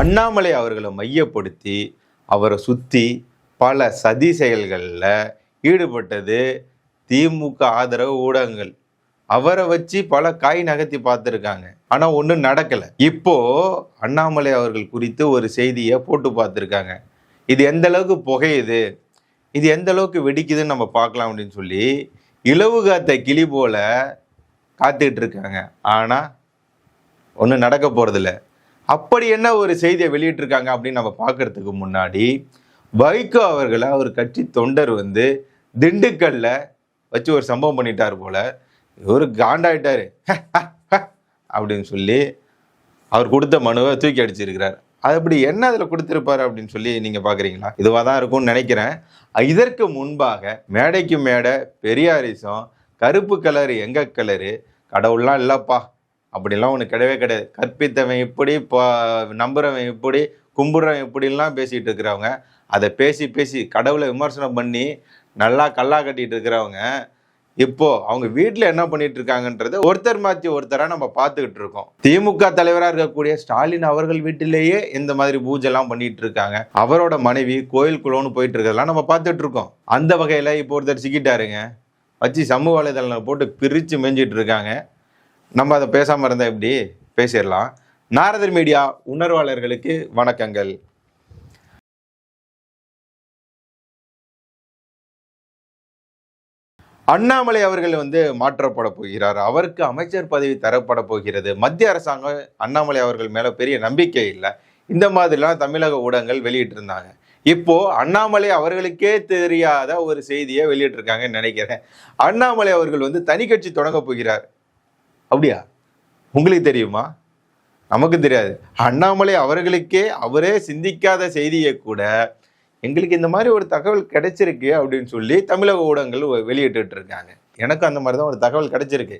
அண்ணாமலை அவர்களை மையப்படுத்தி அவரை சுற்றி பல சதி செயல்களில் ஈடுபட்டது திமுக ஆதரவு ஊடகங்கள். அவரை வச்சு பல காய் நகர்த்தி பார்த்துருக்காங்க. ஆனால் ஒன்றும் நடக்கலை. இப்போ அண்ணாமலை அவர்கள் குறித்து ஒரு செய்தியை போட்டு பார்த்துருக்காங்க. இது எந்த அளவுக்கு புகையுது? இது எந்த அளவுக்கு வெடிக்குதுன்னு நம்ம பார்க்கலாம் அப்படின்னு சொல்லி இலவு காத்த கிளி போல காத்துக்கிட்டு இருக்காங்க. ஆனால் ஒன்றும் நடக்க போகிறதில்ல அப்படி என்ன ஒரு செய்தியை வெளியிட்டிருக்காங்க அப்படின்னு நம்ம பார்க்கறதுக்கு முன்னாடி வைகோ அவர்களை அவர் கட்சி தொண்டர் வந்து திண்டுக்கல்ல வச்சு ஒரு சம்பவம் பண்ணிட்டார் போல. இவர் காண்டாயிட்டாரு. அப்படின்னு சொல்லி அவர் கொடுத்த மனுவை தூக்கி அடிச்சிருக்கிறார். அது அப்படி என்ன அதில் கொடுத்துருப்பாரு அப்படின்னு சொல்லி நீங்கள் பார்க்குறீங்களா? இதுவாக தான் இருக்கும்னு நினைக்கிறேன். இதற்கு முன்பாக மேடைக்கு மேடை பெரியாரிசம் கருப்பு கலரு எங்க கலரு கடவுள்லாம் இல்லைப்பா. அப்படிலாம் ஒன்று கிடையவே கிடையாது. கற்பித்தவன் இப்படி இப்போ நம்புறவன் இப்படி கும்பிட்றவன் இப்படிலாம் பேசிகிட்டு இருக்கிறவங்க அதை பேசி பேசி கடவுளை விமர்சனம் பண்ணி நல்லா கல்லா கட்டிகிட்டு இருக்கிறவங்க இப்போது அவங்க வீட்டில் என்ன பண்ணிட்டு இருக்காங்கன்றது ஒருத்தர் மாற்றி ஒருத்தராக நம்ம பார்த்துக்கிட்டு இருக்கோம். திமுக தலைவராக இருக்கக்கூடிய ஸ்டாலின் அவர்கள் வீட்டிலேயே இந்த மாதிரி பூஜைலாம் பண்ணிட்டு இருக்காங்க. அவரோட மனைவி கோயில் குளோன்னு போயிட்டு இருக்கிறதெல்லாம் நம்ம பார்த்துட்டு இருக்கோம். அந்த வகையில் இப்போ ஒருத்தர் சிக்கிட்டாருங்க. வச்சு சமூக வலைதளங்களை போட்டு பிரித்து மேய்ஞ்சிட்டு இருக்காங்க. நம்ம அதை பேசாமல் இருந்தால் எப்படி? பேசிடலாம். நாரதர் மீடியா உணர்வாளர்களுக்கு வணக்கங்கள். அண்ணாமலை அவர்கள் வந்து மாற்றப்பட போகிறார். அவருக்கு அமைச்சர் பதவி தரப்பட போகிறது. மத்திய அரசாங்கம் அண்ணாமலை அவர்கள் மேலே பெரிய நம்பிக்கை இல்லை. இந்த மாதிரிலாம் தமிழக ஊடகங்கள் வெளியிட்டிருந்தாங்க. இப்போ அண்ணாமலை அவர்களுக்கே தெரியாத ஒரு செய்தியை வெளியிட்டிருக்காங்கன்னு நினைக்கிறேன். அண்ணாமலை அவர்கள் வந்து தனி கட்சி தொடங்க போகிறார். அப்படியா? உங்களுக்கு தெரியுமா? நமக்கு தெரியாது. அண்ணாமலை அவர்களுக்கே அவரே சிந்திக்காத செய்தியை கூட எங்களுக்கு இந்த மாதிரி ஒரு தகவல் கிடைச்சிருக்கு அப்படின்னு சொல்லி தமிழக ஊடகங்கள் வெளியிட்டு இருக்காங்க எனக்கு அந்த மாதிரி தான் ஒரு தகவல் கிடைச்சிருக்கு.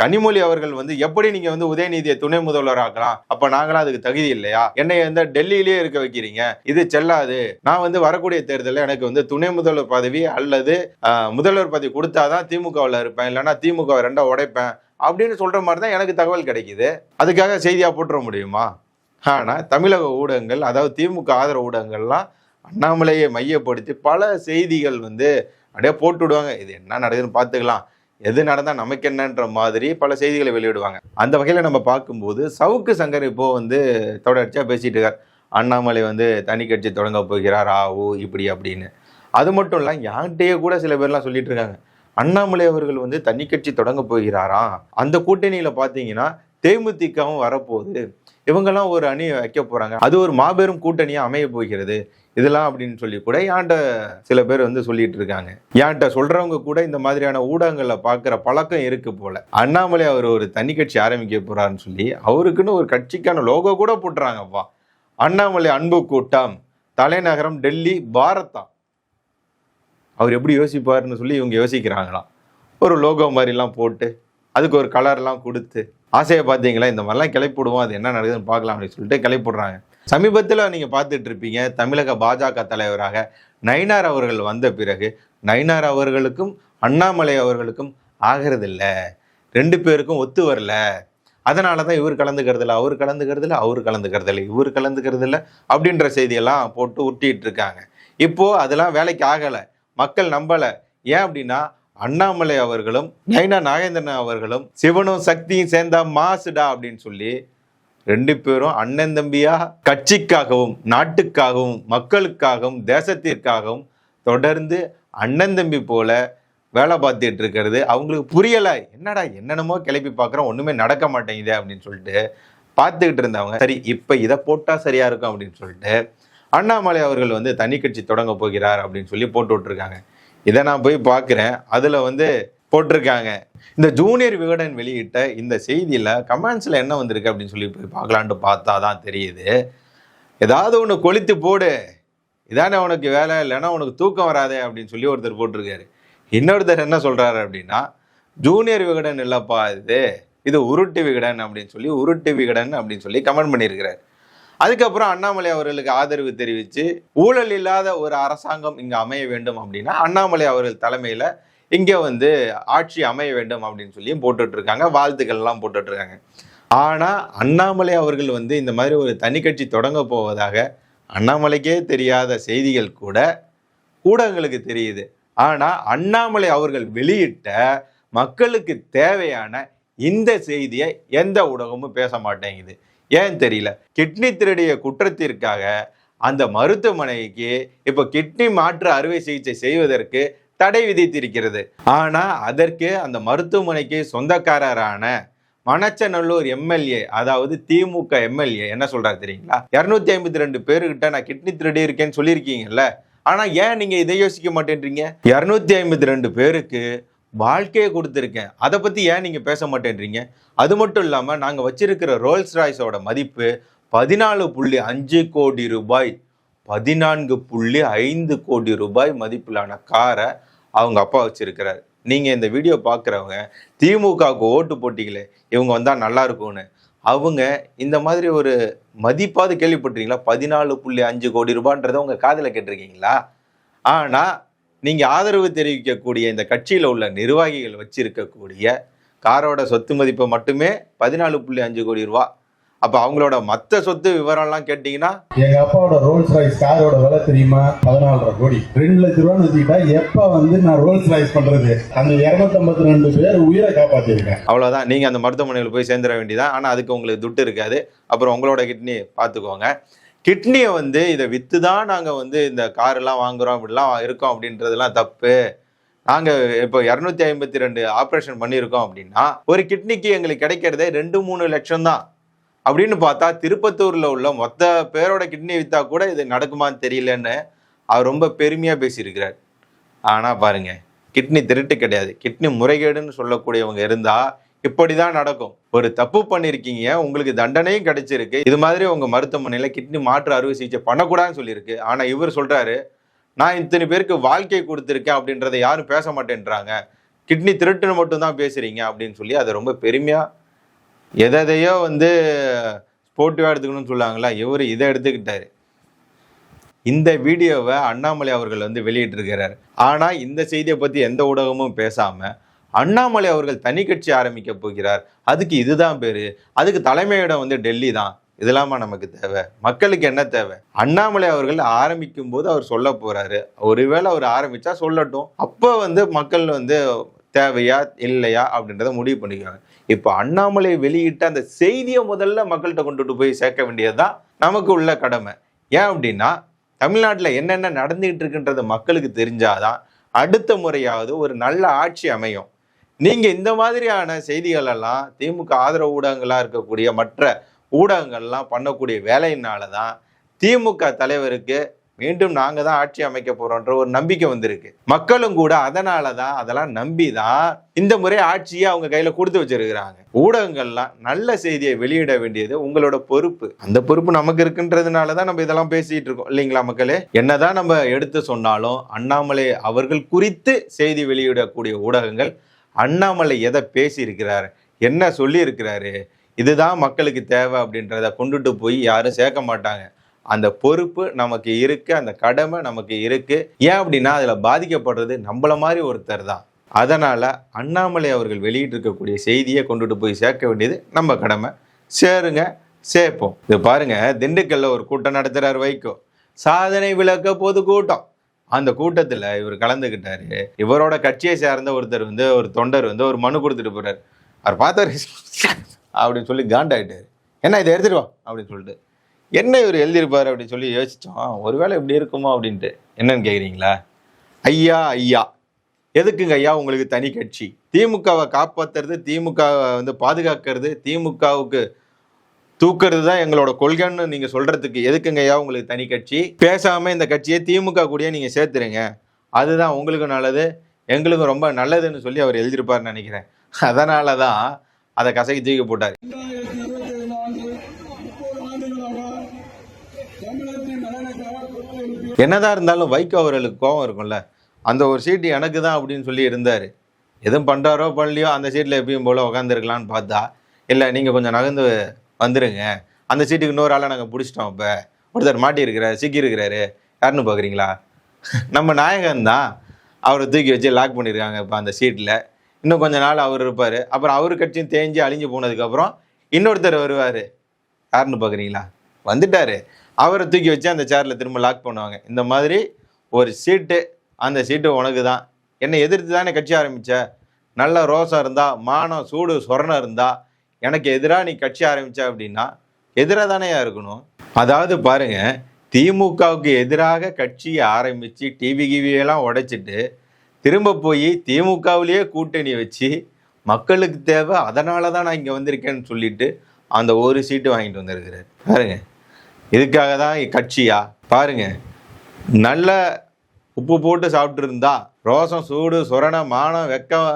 கனிமொழி அவர்கள் வந்து எப்படி நீங்க வந்து உதயநிதியை துணை முதல்வர் ஆக்கலாம்? அப்ப நாங்களாம் அதுக்கு தகுதி இல்லையா? என்னை வந்து டெல்லியிலேயே இருக்க வைக்கிறீங்க. இது செல்லாது. நான் வந்து வரக்கூடிய தேர்தலில் எனக்கு வந்து துணை முதல்வர் பதவி அல்லது முதல்வர் பதவி கொடுத்தாதான் திமுகவில் இருப்பேன். இல்லைன்னா திமுக ரெண்டா உடைப்பேன். அப்படின்னு சொல்கிற மாதிரி தான் எனக்கு தகவல் கிடைக்கிது. அதுக்காக செய்தியாக போட்டுற முடியுமா? ஆனால் தமிழக ஊடகங்கள் அதாவது திமுக ஆதரவு ஊடகங்கள்லாம் அண்ணாமலையை மையப்படுத்தி பல செய்திகள் வந்து அப்படியே போட்டு விடுவாங்க இது என்ன நடக்குதுன்னு பார்த்துக்கலாம். எது நடந்தால் நமக்கு என்னன்ற மாதிரி பல செய்திகளை வெளியிடுவாங்க. அந்த வகையில் நம்ம பார்க்கும்போது சவுக்கு சங்கர் இப்போது வந்து தொடர்ச்சியாக பேசிகிட்டு இருக்கார். அண்ணாமலை வந்து தனி கட்சி தொடங்க போகிறார் ஆ இப்படி அப்படின்னு. அது மட்டும் இல்லை யார்கிட்டயே கூட சில பேர்லாம் சொல்லிட்டு இருக்காங்க. அண்ணாமலை அவர்கள் வந்து தனி கட்சி தொடங்க போகிறாராம் அந்த கூட்டணியில பார்த்தீங்கன்னா தேமுதிகவும் வரப்போகுது. இவங்கெல்லாம் ஒரு அணி வைக்க போறாங்க. அது ஒரு மாபெரும் கூட்டணியா அமைய போகிறது. இதெல்லாம் அப்படின்னு சொல்லி கூட ஏன்ட்ட சில பேர் வந்து சொல்லிட்டு இருக்காங்க. ஏன்ட்ட சொல்றவங்க கூட இந்த மாதிரியான ஊடகங்களில் பார்க்குற பழக்கம் இருக்கு போல. அண்ணாமலை அவர் ஒரு தனி கட்சி ஆரம்பிக்க போறாருன்னு சொல்லி அவருக்குன்னு ஒரு கட்சிக்கான லோகோ கூட போட்டுறாங்கப்பா. அண்ணாமலை அன்பு கூட்டம். தலைநகரம் டெல்லி பாரதம். அவர் எப்படி யோசிப்பாருன்னு சொல்லி இவங்க யோசிக்கிறாங்களாம். ஒரு லோகோ மாதிரிலாம் போட்டு அதுக்கு ஒரு கலர்லாம் கொடுத்து ஆசையை பார்த்தீங்களா? இந்த மாதிரிலாம் கிளைப்பிடுவோம் அது என்ன நடக்குதுன்னு பார்க்கலாம் அப்படின்னு சொல்லிட்டு கிளைப்பிடுறாங்க. சமீபத்தில் நீங்கள் பார்த்துட்டு இருப்பீங்க தமிழக பாஜக தலைவராக நயினார் அவர்கள் வந்த பிறகு நயினார் அவர்களுக்கும் அண்ணாமலை அவர்களுக்கும் ஆகிறதில்ல. ரெண்டு பேருக்கும் ஒத்து வரல. அதனால தான் இவர் கலந்துக்கிறதில்ல அவர் கலந்துக்கிறதில்ல அவர் கலந்துக்கிறதில்ல இவர் கலந்துக்கிறது இல்லை அப்படின்ற செய்தியெல்லாம் போட்டு உருட்டிட்டு இருக்காங்க. இப்போது அதெல்லாம் வேலைக்கு ஆகலை. மக்கள் நம்பலை. ஏன் அப்படின்னா அண்ணாமலை அவர்களும் நைனா நாகேந்திரன் அவர்களும் சிவனும் சக்தியும் சேர்ந்தா மாசுடா அப்படின்னு சொல்லி ரெண்டு பேரும் அண்ணன் தம்பியா கட்சிக்காகவும் நாட்டுக்காகவும் மக்களுக்காகவும் தேசத்திற்காகவும் தொடர்ந்து அண்ணன் தம்பி போல வேலை பார்த்துட்டு இருக்கிறது. அவங்களுக்கு புரியல. என்னடா என்னென்னமோ கிளப்பி பார்க்குறோம். ஒன்றுமே நடக்க மாட்டேங்குதே அப்படின்னு சொல்லிட்டு பார்த்துக்கிட்டு இருந்தவங்க. சரி இப்போ இதை போட்டால் சரியாக இருக்கும் அப்படின்னு சொல்லிட்டு அண்ணாமலை அவர்கள் வந்து தனி கட்சி தொடங்க போகிறார் அப்படின்னு சொல்லி போட்டு விட்டுருக்காங்க. இதை நான் போய் பார்க்குறேன். அதில் வந்து போட்டிருக்காங்க. இந்த ஜூனியர் விகடன் வெளியிட்ட இந்த செய்தியில் கமெண்ட்ஸில் என்ன வந்திருக்கு அப்படின்னு சொல்லி போய் பார்க்கலான்ட்டு பார்த்தா தான் தெரியுது. ஏதாவது ஒன்று கொளுத்து போடு. இதானே உனக்கு வேலை இல்லைன்னா உனக்கு தூக்கம் வராதே அப்படின்னு சொல்லி ஒருத்தர் போட்டிருக்காரு. இன்னொருத்தர் என்ன சொல்கிறாரு அப்படின்னா ஜூனியர் விகடன் இல்லைப்பா இது. இது உருட்டு விகடன் அப்படின்னு சொல்லி உருட்டு விகடன் அப்படின்னு சொல்லி கமெண்ட் பண்ணியிருக்கிறார். அதுக்கப்புறம் அண்ணாமலை அவர்களுக்கு ஆதரவு தெரிவித்து ஊழல் இல்லாத ஒரு அரசாங்கம் இங்கே அமைய வேண்டும் அப்படின்னா அண்ணாமலை அவர்கள் தலைமையில் இங்கே வந்து ஆட்சி அமைய வேண்டும் அப்படின்னு சொல்லியும் போட்டுட்ருக்காங்க வாழ்த்துக்கள்லாம் போட்டுட்ருக்காங்க. ஆனால் அண்ணாமலை அவர்கள் வந்து இந்த மாதிரி ஒரு தனி கட்சி தொடங்க போவதாக அண்ணாமலைக்கே தெரியாத செய்திகள் கூட ஊடகங்களுக்கு தெரியுது. ஆனால் அண்ணாமலை அவர்கள் வெளியிட்ட மக்களுக்கு தேவையான இந்த செய்தியை எந்த ஊடகமும் பேச மாட்டேங்குது. ஏன் தெரியல. கிட்னி திருடிய குற்றத்திற்காக அந்த மருத்துவமனைக்கு இப்போ கிட்னி மாற்று அறுவை சிகிச்சை செய்வதற்கு தடை விதித்திருக்கிறது. ஆனால் அதற்கு அந்த மருத்துவமனைக்கு சொந்தக்காரரான மணச்சநல்லூர் எம்எல்ஏ அதாவது திமுக எம்எல்ஏ என்ன சொல்றாரு தெரியுங்களா? இரநூத்தி ஐம்பத்தி ரெண்டு பேருக்கிட்ட நான் கிட்னி திருடி இருக்கேன்னு சொல்லியிருக்கீங்கல்ல. ஆனால் ஏன் நீங்கள் இதை யோசிக்க மாட்டேன்றீங்க? இரநூத்தி ஐம்பத்தி ரெண்டு பேருக்கு வாழ்க்கையை கொடுத்துருக்கேன். அதை பற்றி ஏன் நீங்கள் பேச மாட்டேன்றீங்க? அது மட்டும் இல்லாமல் நாங்கள் வச்சிருக்கிற ரோல்ஸ் ராய்ஸோட மதிப்பு பதினாலு புள்ளி அஞ்சு கோடி ரூபாய். பதினான்கு புள்ளி ஐந்து கோடி ரூபாய் மதிப்பிலான காரை அவங்க அப்பா வச்சிருக்கிறார். நீங்கள் இந்த வீடியோ பார்க்குறவங்க திமுகவுக்கு ஓட்டு போட்டிங்களே இவங்க வந்தால் நல்லா இருக்கும்னு. அவங்க இந்த மாதிரி ஒரு மதிப்பாவது கேள்விப்பட்டிருக்கீங்களா? பதினாலு புள்ளி அஞ்சு கோடி ரூபான்றதை உங்கள் காதில் கேட்டிருக்கீங்களா? ஆனால் நீங்க ஆதரவு தெரிவிக்கக்கூடிய இந்த கட்சியில உள்ள நிர்வாகிகள் வச்சிருக்கக்கூடிய காரோட சொத்து மதிப்பு மட்டுமே பதினாலு புள்ளி அஞ்சு கோடி ரூபா. அப்ப அவங்களோட மத்த சொத்து விவரம்லாம் கேட்டீங்கன்னா எங்க அப்பாவோட ரோல்ஸ் ராய்ஸ் காரோட விலை தெரியுமா? பதினாலரை கோடி. ரெண்டு லட்ச ரூபான்னு வச்சுக்கிட்டா எப்ப வந்து நான் ரோல்ஸ் ராய்ஸ் பண்றது? அந்த இருநூத்தி ரெண்டு பேர் உயிரை காப்பாத்திருக்கேன். அவ்வளவுதான். நீங்க அந்த மருத்துவமனையில் போய் சேர்ந்துட வேண்டியதான் ஆனா அதுக்கு உங்களுக்கு துட்டு இருக்காது. அப்புறம் உங்களோட கிட்னி பார்த்துக்கோங்க கிட்னியை வந்து இதை விற்று தான் நாங்கள் வந்து இந்த காரெல்லாம் வாங்குகிறோம் வாங்குறோம் இப்படிலாம் இருக்கோம் அப்படின்றதெல்லாம் தப்பு. நாங்கள் இப்போ இரநூத்தி ஐம்பத்தி ரெண்டு ஆப்ரேஷன் பண்ணியிருக்கோம் அப்படின்னா ஒரு கிட்னிக்கு எங்களுக்கு கிடைக்கிறதே ரெண்டு மூணு லட்சம் தான். அப்படின்னு பார்த்தா திருப்பத்தூரில் உள்ள மொத்த பேரோட கிட்னி விற்றா கூட இது நடக்குமான்னு தெரியலன்னு அவர் ரொம்ப பெருமையாக பேசியிருக்கிறார். ஆனால் பாருங்கள் கிட்னி திருட்டு கிடையாது. கிட்னி முறைகேடுன்னு சொல்லக்கூடியவங்க இருந்தால் இப்படி தான் நடக்கும். ஒரு தப்பு பண்ணியிருக்கீங்க உங்களுக்கு தண்டனையும் கிடைச்சிருக்கு. இது மாதிரி உங்க மருத்துவமனையில் கிட்னி மாற்று அறுவை சிகிச்சை பண்ணக்கூடாதுன்னு சொல்லியிருக்கு. ஆனால் இவர் சொல்றாரு நான் இத்தனை பேருக்கு வாழ்க்கை கொடுத்துருக்கேன் அப்படின்றத யாரும் பேச மாட்டேன்றாங்க. கிட்னி திருட்டுன்னு மட்டும் தான் பேசுறீங்க அப்படின்னு சொல்லி அதை ரொம்ப பெருமையா எதையோ வந்து ஸ்போர்ட்டிவாக எடுத்துக்கணும்னு சொல்லுவாங்களா இவர் இதை எடுத்துக்கிட்டாரு. இந்த வீடியோவை அண்ணாமலை அவர்கள் வந்து வெளியிட்டிருக்கிறார். ஆனால் இந்த செய்தியை பற்றி எந்த ஊடகமும் பேசாமல் அண்ணாமலை அவர்கள் தனி கட்சி ஆரம்பிக்க போகிறார். அதுக்கு இதுதான் பேரு. அதுக்கு தலைமையிடம் வந்து டெல்லி தான். இதெல்லாமா நமக்கு தேவை? மக்களுக்கு என்ன தேவை? அண்ணாமலை அவர்கள் ஆரம்பிக்கும் போது அவர் சொல்ல போறாரு. ஒருவேளை அவர் ஆரம்பிச்சா சொல்லட்டும். அப்போ வந்து மக்கள் வந்து தேவையா இல்லையா அப்படின்றத முடிவு பண்ணிக்கிறாங்க. இப்போ அண்ணாமலை வெளியிட்ட அந்த செய்தியை முதல்ல மக்கள்கிட்ட கொண்டுட்டு போய் சேர்க்க வேண்டியதுதான் நமக்கு உள்ள கடமை. ஏன் அப்படின்னா தமிழ்நாட்டில் என்னென்ன நடந்துகிட்டு இருக்குன்றது மக்களுக்கு தெரிஞ்சாதான் அடுத்த முறையாவது ஒரு நல்ல ஆட்சி அமையும். நீங்க இந்த மாதிரியான செய்திகள் எல்லாம் திமுக ஆதரவு ஊடகங்களா இருக்கக்கூடிய மற்ற ஊடகங்கள்லாம் பண்ணக்கூடிய வேலையினால தான் திமுக தலைவருக்கு மீண்டும் நாங்க தான் ஆட்சி அமைக்க போறோம்ன்ற ஒரு நம்பிக்கை வந்திருக்கு. மக்களும் கூட அதனால தான் அதெல்லாம் நம்பி தான் இந்த முறை ஆட்சியை அவங்க கையில கொடுத்து வச்சிருக்கிறாங்க. ஊடகங்கள்லாம் நல்ல செய்தியை வெளியிட வேண்டியது உங்களோட பொறுப்பு. அந்த பொறுப்பு நமக்கு இருக்குன்றதுனால தான் நம்ம இதெல்லாம் பேசிட்டு இருக்கோம். இல்லைங்களா மக்களே? என்னதான் நம்ம எடுத்து சொன்னாலும் அண்ணாமலை அவர்கள் குறித்து செய்தி வெளியிடக்கூடிய ஊடகங்கள் அண்ணாமலை எதை பேசியிருக்கிறார்? என்ன சொல்லியிருக்கிறாரு? இதுதான் மக்களுக்கு தேவை அப்படின்றத கொண்டுட்டு போய் யாரும் சேர்க்க மாட்டாங்க. அந்த பொறுப்பு நமக்கு இருக்குது அந்த கடமை நமக்கு இருக்குது ஏன் அப்படின்னா அதில் பாதிக்கப்படுறது நம்மள மாதிரி ஒருத்தர் தான். அதனால் அண்ணாமலை அவர்கள் வெளியிட்டு இருக்கக்கூடிய செய்தியை கொண்டுட்டு போய் சேர்க்க வேண்டியது நம்ம கடமை. சேருங்க சேர்ப்போம். இது பாருங்கள் திண்டுக்கல்ல ஒரு கூட்டம் நடத்துகிறார் வைகோ. சாதனை விளக்க பொது கூட்டம் அந்த கூட்டத்தில் இவர் கலந்துக்கிட்டாரு இவரோட கட்சியை சேர்ந்த ஒருத்தர் வந்து ஒரு தொண்டர் வந்து ஒரு மனு கொடுத்துட்டு போறாரு. அவர் பார்த்தாரு அப்படின்னு சொல்லி காண்டாயிட்டார். என்ன இதை எடுத்துட்டு வா அப்படின்னு சொல்லிட்டு. என்ன இவர் எழுதியிருப்பார்? அப்படின்னு சொல்லி யோசித்தோம் ஒருவேளை இப்படி இருக்குமோ? அப்படின்ட்டு. என்னன்னு கேட்குறீங்களா ஐயா ஐயா. எதுக்குங்க ஐயா? உங்களுக்கு தனி கட்சி. திமுகவை காப்பாத்துறது திமுகவை வந்து பாதுகாக்கிறது திமுகவுக்கு தூக்குறது தான் எங்களோட கொள்கைன்னு நீங்க சொல்றதுக்கு எதுக்குங்க ஐயா உங்களுக்கு தனி கட்சி? பேசாம இந்த கட்சியை திமுக கூடயே நீங்க சேர்த்துருங்க. அதுதான் உங்களுக்கும் நல்லது எங்களுக்கும் ரொம்ப நல்லதுன்னு சொல்லி அவர் எழுதியிருப்பாருன்னு நினைக்கிறேன். அதனால தான் அதை கசக்கி தூக்கி போட்டார். என்னதான் இருந்தாலும் வைகோ அவர்களுக்கு கோபம் இருக்கும்ல. அந்த ஒரு சீட்டு எனக்கு தான் அப்படின்னு சொல்லி இருந்தார். எதுவும் பண்ணுறாரோ பண்ணலையோ அந்த சீட்டில் எப்பயும் போல் உட்காந்துருக்கலான்னு பார்த்தா இல்லை நீங்கள் கொஞ்சம் நகர்ந்து வந்துருங்க. அந்த சீட்டுக்கு இன்னொரு ஆளை நாங்கள் பிடிச்சிட்டோம் இப்போ. ஒருத்தர் மாட்டியிருக்கிறார் சிக்கியிருக்கிறாரு. யாருன்னு பார்க்குறீங்களா நம்ம நாயகன் தான். அவரை தூக்கி வச்சு லாக் பண்ணியிருக்காங்க இப்போ அந்த சீட்டில் இன்னும் கொஞ்ச நாள் அவர் இருப்பார். அப்புறம் அவர் கட்சியும் தேஞ்சு அழிஞ்சு போனதுக்கப்புறம் இன்னொருத்தர் வருவார். யாருன்னு பார்க்குறீங்களா வந்துட்டாரு. அவரை தூக்கி வச்சு அந்த சேரில் திரும்ப லாக் பண்ணுவாங்க. இந்த மாதிரி ஒரு சீட்டு அந்த சீட்டு உனக்கு தான் என்னை எதிர்த்து தானே கட்சி ஆரம்பித்த நல்ல ரோசம் இருந்தால் மானம் சூடு சொரணம் இருந்தால் எனக்கு எதிராக நீ கட்சி ஆரம்பிச்ச அப்படின்னா எதிராக தானேயா இருக்கணும்? அதாவது பாருங்க திமுகவுக்கு எதிராக கட்சியை ஆரம்பித்து டிவி கிவியெல்லாம் உடைச்சிட்டு திரும்ப போய் திமுகவிலேயே கூட்டணி வச்சு மக்களுக்கு தேவை அதனால தான் நான் இங்கே வந்திருக்கேன்னு சொல்லிட்டு அந்த ஒரு சீட்டு வாங்கிட்டு வந்திருக்கிறார். பாருங்க இதுக்காக தான் கட்சியா? பாருங்க நல்ல உப்பு போட்டு சாப்பிட்டு இருந்தா ரோசம் சூடு சுரண மானம் வெக்கம்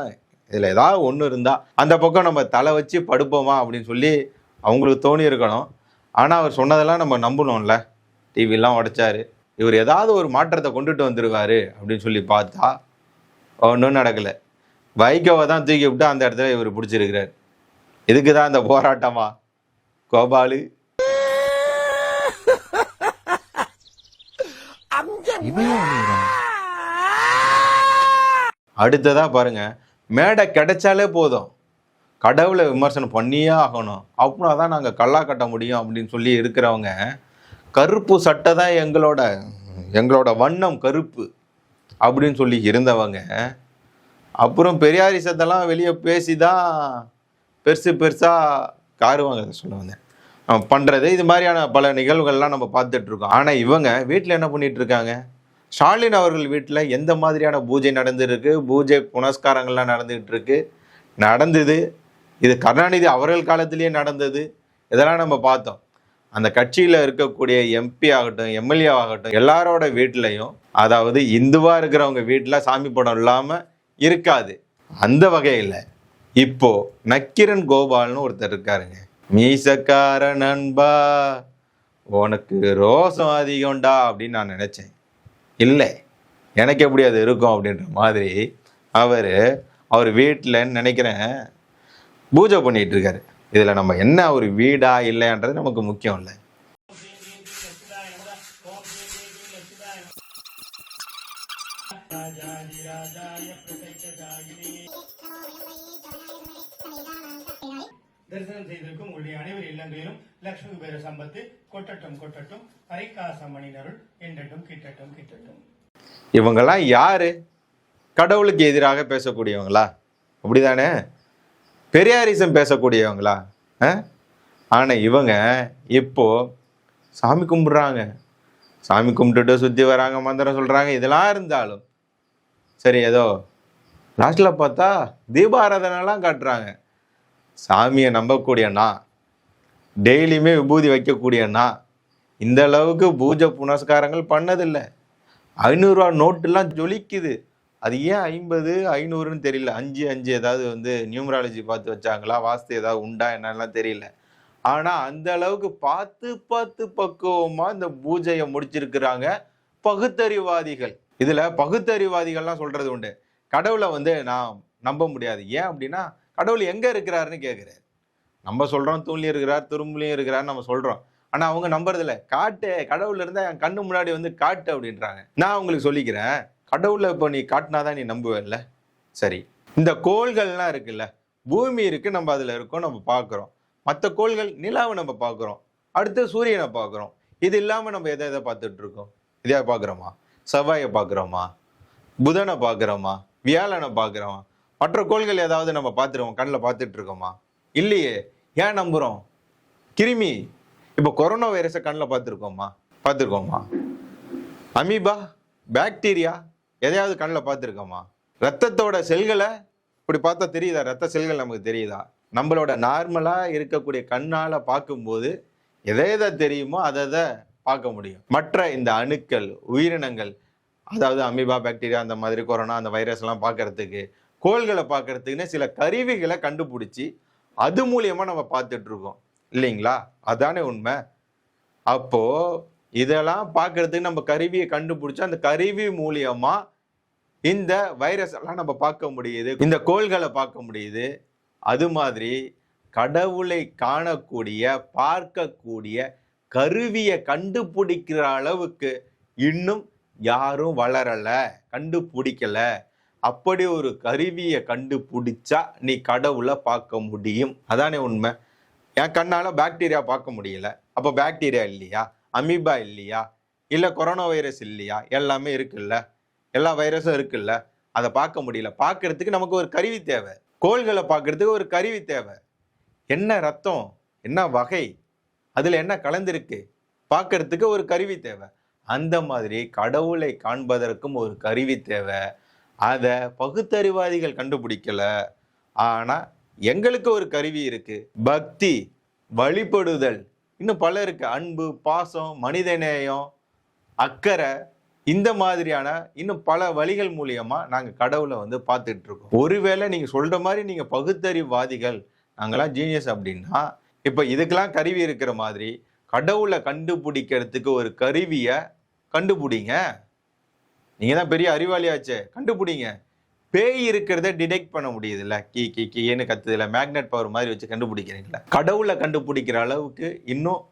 இதில் ஏதாவது ஒன்று இருந்தா அந்த பக்கம் நம்ம தலை வச்சு படுப்போமா அப்படின்னு சொல்லி அவங்களுக்கு தோணி இருக்கணும். ஆனால் அவர் சொன்னதெல்லாம் நம்ம நம்பணும்ல டிவிலாம் உடைச்சாரு. இவர் ஏதாவது ஒரு மாற்றத்தை கொண்டுட்டு வந்துருவாரு அப்படின்னு சொல்லி பார்த்தா ஒன்றும் நடக்கலை. வைகோவை தான் தூக்கி விட்டு அந்த இடத்துல இவர் பிடிச்சிருக்கிறார். இதுக்கு தான் இந்த போராட்டமா? கோபாலு. அடுத்ததா பாருங்க. மேடை கிடைச்சாலே போதும். கடவுளை விமர்சனம் பண்ணியே ஆகணும். அப்படின்னா தான் நாங்கள் கல்லா கட்ட முடியும் அப்படின்னு சொல்லி இருக்கிறவங்க கருப்பு சட்டை தான் எங்களோட எங்களோட வண்ணம் கருப்பு அப்படின்னு சொல்லி இருந்தவங்க அப்புறம் பெரியாரிசத்தெல்லாம் வெளியே பேசி தான் பெருசு பெருசாக காருவாங்க சொல்ல வந்தேன். பண்ணுறது இது மாதிரியான பல நிகழ்வுகள்லாம் நம்ம பார்த்துட்ருக்கோம் ஆனால் இவங்க வீட்டில் என்ன பண்ணிகிட்ருக்காங்க இருக்காங்க? ஸ்டாலின் அவர்கள் வீட்டில் எந்த மாதிரியான பூஜை நடந்துருக்கு? பூஜை புனஸ்காரங்கள்லாம் நடந்துகிட்டு இருக்கு நடந்தது. இது கருணாநிதி அவர்கள் காலத்திலேயே நடந்தது. இதெல்லாம் நம்ம பார்த்தோம். அந்த கட்சியில் இருக்கக்கூடிய எம்பி ஆகட்டும் எம்எல்ஏ ஆகட்டும் எல்லாரோட வீட்லையும் அதாவது இந்துவாக இருக்கிறவங்க வீட்டில் சாமி படம் இல்லாமல் இருக்காது. அந்த வகையில் இப்போது நக்கிரன் கோபால்னு ஒருத்தர் இருக்காருங்க. மீசக்கார நண்பா உனக்கு ரோசம் அதிகம்டா அப்படின்னு நான் நினச்சேன். இல்லை. எனக்கு எப்படி அது இருக்கும் அப்படின்ற மாதிரி அவர் அவர் வீட்டில்ன்னு நினைக்கிறேன் பூஜை பண்ணிட்டு இருக்காரு. இதில் நம்ம என்ன ஒரு வீடா இல்லைன்றது நமக்கு முக்கியம் இல்லை. தரிசனம் செய்திருக்கும் உங்களுடைய அனைவர் இல்லங்களிலும் லட்சுமி குபேர சம்பத்து கொட்டட்டும் கொட்டட்டும் அரைக்காசம் மணினருள் என்றட்டும் கிட்டட்டும் கிட்டட்டும். இவங்கெல்லாம் யாரு? கடவுளுக்கு எதிராக பேசக்கூடியவங்களா? அப்படிதானே? பெரியாரிசம் பேசக்கூடியவங்களா? ஆனால் இவங்க இப்போ சாமி கும்பிட்றாங்க. சாமி கும்பிட்டுட்டு சுற்றி வராங்க மந்திரம் சொல்கிறாங்க இதெல்லாம் இருந்தாலும். சரி ஏதோ லாஸ்ட்டில் பார்த்தா தீபாராதனைலாம் காட்டுறாங்க. சாமியை நம்பக்கூடிய நான் டெய்லியுமே விபூதி வைக்கக்கூடிய நான் இந்த அளவுக்கு பூஜை புனஸ்காரங்கள் பண்ணதில்லை. ஐநூறுரூவா நோட்டுலாம் ஜொலிக்குது. அது ஏன் ஐம்பது ஐநூறுன்னு தெரியல. அஞ்சு அஞ்சு ஏதாவது வந்து நியூமராலஜி பார்த்து வச்சாங்களா? வாஸ்து ஏதாவது உண்டா என்னெல்லாம் தெரியல. ஆனால் அந்த அளவுக்கு பார்த்து பார்த்து பக்குவமாக இந்த பூஜையை முடிச்சிருக்கிறாங்க பகுத்தறிவாதிகள். இதில் பகுத்தறிவாதிகள்லாம் சொல்கிறது உண்டு. கடவுளை வந்து நான் நம்ப முடியாது. ஏன் அப்படின்னா கடவுள் எங்கே இருக்கிறாருன்னு கேட்குறாரு நம்ம சொல்கிறோம் தூண்லேயும் இருக்கிறார் துரும்புலையும் இருக்கிறார் நம்ம சொல்கிறோம் ஆனால் அவங்க நம்புறதில்ல. காட்டு கடவுள் இருந்தால் என் கண்ணு முன்னாடி வந்து காட்டு அப்படின்றாங்க. நான் உங்களுக்கு சொல்லிக்கிறேன் கடவுளை இப்போ நீ காட்டினாதான் நீ நம்புவேல்ல? சரி. இந்த கோள்கள்லாம் இருக்குல்ல பூமி இருக்கு நம்ம அதில் இருக்கோம் நம்ம பார்க்குறோம் மற்ற கோள்கள் நிலாவை நம்ம பார்க்குறோம் அடுத்து சூரியனை பார்க்குறோம் இது இல்லாமல் நம்ம எதை எதை பார்த்துட்ருக்கோம்? இதை பார்க்குறோமா செவ்வாயை பார்க்குறோமா புதனை பார்க்குறோமா வியாழனை பார்க்குறோமா மற்ற கோள்கள் ஏதாவது நம்ம பார்த்துருவோம் கண்ணில் பார்த்துட்டு இருக்கோமா இல்லையே. ஏன் நம்புகிறோம் கிருமி. இப்போ கொரோனா வைரஸை கண்ணில் பார்த்துருக்கோமா? பார்த்துருக்கோமா? அமீபா பாக்டீரியா எதையாவது கண்ணில் பார்த்துருக்கோமா? ரத்தத்தோட செல்களை இப்படி பார்த்தா தெரியுதா? ரத்த செல்கள் நமக்கு தெரியுதா? நம்மளோட நார்மலாக இருக்கக்கூடிய கண்ணால் பார்க்கும்போது எதை எதை தெரியுமோ அதை அதை பார்க்க முடியும். மற்ற இந்த அணுக்கள் உயிரினங்கள் அதாவது அமீபா பாக்டீரியா அந்த மாதிரி கொரோனா அந்த வைரஸ்லாம் பார்க்கறதுக்கு கோள்களை பார்க்கறதுக்குன்னு சில கருவிகளை கண்டுபிடிச்சி அது மூலியமாக நம்ம பார்த்துட்டு இருக்கோம் இல்லைங்களா? அதானே உண்மை? அப்போது இதெல்லாம் பார்க்கறதுக்கு நம்ம கருவியை கண்டுபிடிச்சி அந்த கருவி மூலியமாக இந்த வைரஸ் எல்லாம் நம்ம பார்க்க முடியுது இந்த கோள்களை பார்க்க முடியுது. அது மாதிரி கடவுளை காணக்கூடிய பார்க்கக்கூடிய கருவியை கண்டுபிடிக்கிற அளவுக்கு இன்னும் யாரும் வளரலை கண்டுபிடிக்கலை. அப்படி ஒரு கருவியை கண்டுபிடிச்சா நீ கடவுளை பார்க்க முடியும். அதானே உண்மை? என் கண்ணால் பாக்டீரியா பார்க்க முடியல. அப்போ பாக்டீரியா இல்லையா? அமீபா இல்லையா? இல்லை கொரோனா வைரஸ் இல்லையா? எல்லாமே இருக்குல்ல. எல்லா வைரஸும் இருக்குல்ல. அதை பார்க்க முடியல. பார்க்கறதுக்கு நமக்கு ஒரு கருவி தேவை. கோள்களை பார்க்கறதுக்கு ஒரு கருவி தேவை. என்ன ரத்தம்? என்ன வகை? அதில் என்ன கலந்துருக்கு? பார்க்கறதுக்கு ஒரு கருவி தேவை. அந்த மாதிரி கடவுளை காண்பதற்கும் ஒரு கருவி தேவை. அதை பகுத்தறிவாதிகள் கண்டுபிடிக்கல. ஆனா எங்களுக்கு ஒரு கருவி இருக்கு. பக்தி வழிபடுதல். இன்னும் பல இருக்கு. அன்பு பாசம் மனிதநேயம் அக்கறை. இந்த மாதிரியான இன்னும் பல வழிகள் மூலியமா நாங்க கடவுளை வந்து பார்த்துட்டு இருக்கோம் ஒருவேளை நீங்க சொல்ற மாதிரி நீங்க பகுத்தறிவாதிகள் நாங்கெல்லாம் ஜீனியஸ் அப்படின்னா இப்ப இதுக்கெல்லாம் கருவி இருக்கிற மாதிரி கடவுளை கண்டுபிடிக்கிறதுக்கு ஒரு கருவியை கண்டுபிடிங்க. நீங்கள் தான் பெரிய அறிவாளியாச்சே. கண்டுபிடிங்க. பேய் இருக்கிறத டிடெக்ட் பண்ண முடியுதுல்ல. கீ கீ கீன்னு கத்துதுல. மேக்னெட் பவர் மாதிரி வச்சு கண்டுபிடிக்கிறீங்களா கடவுளை கண்டுபிடிக்கிற அளவுக்கு இன்னும்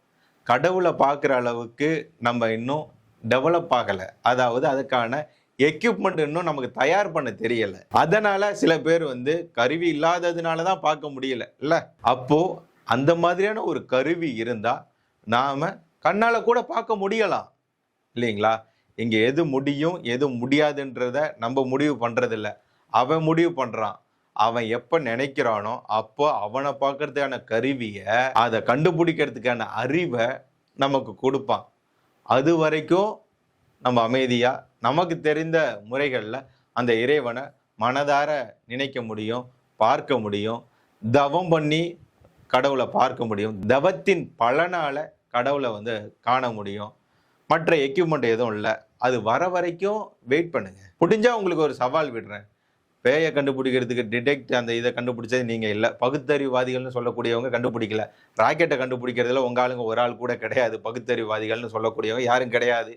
கடவுளை பார்க்குற அளவுக்கு நம்ம இன்னும் டெவலப் ஆகலை. அதாவது அதுக்கான எக்யூப்மெண்ட் இன்னும் நமக்கு தயார் பண்ண தெரியல. அதனால சில பேர் வந்து கருவி இல்லாததுனால தான் பார்க்க முடியல. இல்லை? அப்போ அந்த மாதிரியான ஒரு கருவி இருந்தால் நாம் கண்ணால் கூட பார்க்க முடியலாம். இல்லைங்களா? இங்கே எது முடியும் எது முடியாதுன்றத நம்ம முடிவு பண்ணுறதில்ல அவன் முடிவு பண்ணுறான் அவன் எப்போ நினைக்கிறானோ அப்போ அவனை பார்க்கறதுக்கான கருவியை அதை கண்டுபிடிக்கிறதுக்கான அறிவை நமக்கு கொடுப்பான். அது வரைக்கும் நம்ம அமைதியாக நமக்கு தெரிந்த முறைகளில் அந்த இறைவனை மனதார நினைக்க முடியும் பார்க்க முடியும். தவம் பண்ணி கடவுளை பார்க்க முடியும். தவத்தின் பலனால கடவுளை வந்து காண முடியும். மற்ற எக்யூப்மெண்ட் எதுவும் இல்லை. அது வர வரைக்கும் வெயிட் பண்ணுங்கள் முடிஞ்சால் உங்களுக்கு ஒரு சவால் விடுறேன். பேயை கண்டுபிடிக்கிறதுக்கு டிடெக்ட் அந்த இதை கண்டுபிடிச்சது நீங்கள் இல்லை. பகுத்தறிவாதிகள்னு சொல்லக்கூடியவங்க கண்டுபிடிக்கல. ராக்கெட்டை கண்டுபிடிக்கிறதுல உங்க ஆளுங்க ஒரு ஆள் கூட கிடையாது. பகுத்தறிவாதிகள்னு சொல்லக்கூடியவங்க யாரும் கிடையாது.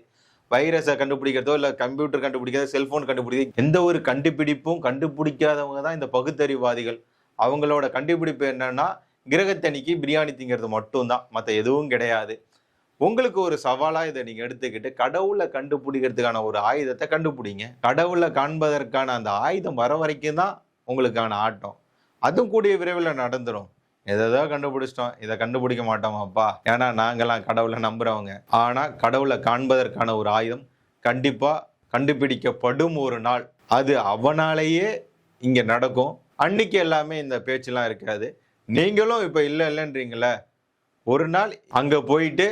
வைரஸை கண்டுபிடிக்கிறதோ இல்லை கம்ப்யூட்டர் கண்டுபிடிக்கிறதோ செல்ஃபோன் கண்டுபிடிக்க எந்த ஒரு கண்டுபிடிப்பும் கண்டுபிடிக்காதவங்க தான் இந்த பகுத்தறிவாதிகள் அவங்களோட கண்டுபிடிப்பு என்னன்னா கிரகத்தணிக்கு பிரியாணி திங்கிறது மட்டும்தான். மற்ற எதுவும் கிடையாது. உங்களுக்கு ஒரு சவாலாக இதை நீங்கள் எடுத்துக்கிட்டு கடவுளை கண்டுபிடிக்கிறதுக்கான ஒரு ஆயுதத்தை கண்டுபிடிங்க. கடவுளை காண்பதற்கான அந்த ஆயுதம் வர வரைக்கும் தான் உங்களுக்கான ஆட்டம். அதுவும் கூடிய விரைவில் நடந்துடும் எதோ கண்டுபிடிச்சிட்டோம். இதை கண்டுபிடிக்க மாட்டோமாப்பா ஏன்னா நாங்கள்லாம் கடவுளை நம்புகிறவங்க ஆனால் கடவுளை காண்பதற்கான ஒரு ஆயுதம் கண்டிப்பாக கண்டுபிடிக்கப்படும் ஒரு நாள். அது அவனாலேயே இங்கே நடக்கும். அன்னைக்கு எல்லாமே இந்த பேச்செல்லாம் இருக்காது. நீங்களும் இப்போ இல்லை இல்லைன்றீங்களே ஒரு நாள் அங்கே போயிட்டு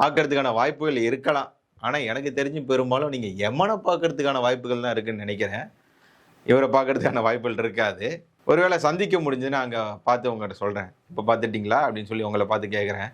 பார்க்கறதுக்கான வாய்ப்புகள் இருக்கலாம். ஆனால் எனக்கு தெரிஞ்சு பெரும்பாலும் நீங்கள் எமனை பார்க்கறதுக்கான வாய்ப்புகள் தான் இருக்குன்னு நினைக்கிறேன். இவரை பார்க்கறதுக்கான வாய்ப்புகள் இருக்காது. ஒருவேளை சந்திக்க முடிஞ்சுன்னா அங்கே பார்த்து உங்கள்கிட்ட சொல்கிறேன் இப்போ பார்த்துட்டிங்களா? அப்படின்னு சொல்லி உங்களை பார்த்து கேட்குறேன்